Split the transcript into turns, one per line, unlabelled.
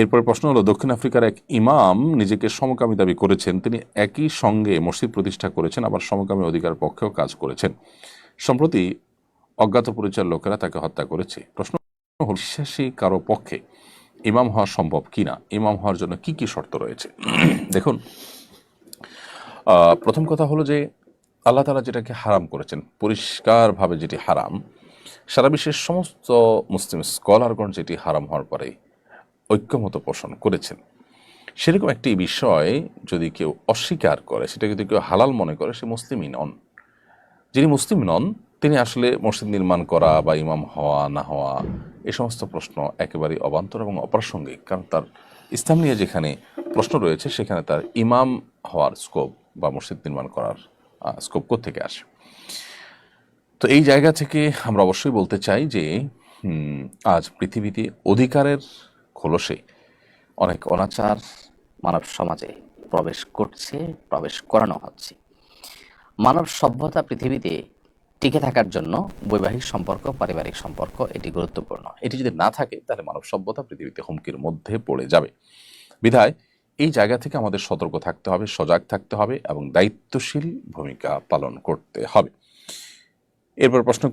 এরপর প্রশ্ন হলো, দক্ষিণ আফ্রিকার এক ইমাম নিজেকে সমকামী দাবি করেছেন। তিনি একই সঙ্গে মসজিদ প্রতিষ্ঠা করেছেন, আবার সমকামী অধিকার পক্ষেও কাজ করেছেন। সম্প্রতি অজ্ঞাত পরিচয়ের লোকেরা তাকে হত্যা করেছে। প্রশ্ন হল, বিশ্বাসী কারও পক্ষে ইমাম হওয়া সম্ভব কি না ইমাম হওয়ার জন্য কি কি শর্ত রয়েছে? দেখুন প্রথম কথা হলো যে, আল্লাহ তালা যেটাকে হারাম করেছেন, পরিষ্কারভাবে যেটি হারাম, সারা বিশ্বের সমস্ত মুসলিম স্কলারগণ যেটি হারাম হওয়ার পরে ঐক্যমত পোষণ করেছেন। সেরকম একটি বিষয় যদি কেউ অস্বীকার করে, সেটা যদি কেউ হালাল মনে করে, সে মুসলিমই নন। যিনি মুসলিম নন, তিনি আসলে মসজিদ নির্মাণ করা বা ইমাম হওয়া, না হওয়া, এ সমস্ত প্রশ্ন একেবারেই অবান্তর এবং অপ্রাসঙ্গিক। কারণ তার ইসলাম নিয়ে যেখানে প্রশ্ন রয়েছে, সেখানে তার ইমাম হওয়ার স্কোপ বা মসজিদ নির্মাণ করার স্কোপ থেকে আসে? তো এই জায়গা থেকে আমরা অবশ্যই বলতে চাই যে আজ পৃথিবীতে অধিকারের খোলসে।
অনেক অনাচার মানব সমাজে প্রবেশ করছে, প্রবেশ করানো হচ্ছে। মানব সভ্যতা পৃথিবীতে টিকে থাকার জন্য বৈবাহিক সম্পর্ক, পারিবারিক সম্পর্ক, এটি গুরুত্বপূর্ণ।
এটি যদি না থাকে, তাহলে মানব সভ্যতা পৃথিবীতে হুমকির মধ্যে পড়ে যাবে। বিধায়, এই জায়গা থেকে আমাদের সতর্ক থাকতে হবে, সজাগ থাকতে হবে এবং দায়িত্বশীল ভূমিকা পালন করতে হবে। এরপর প্রশ্ন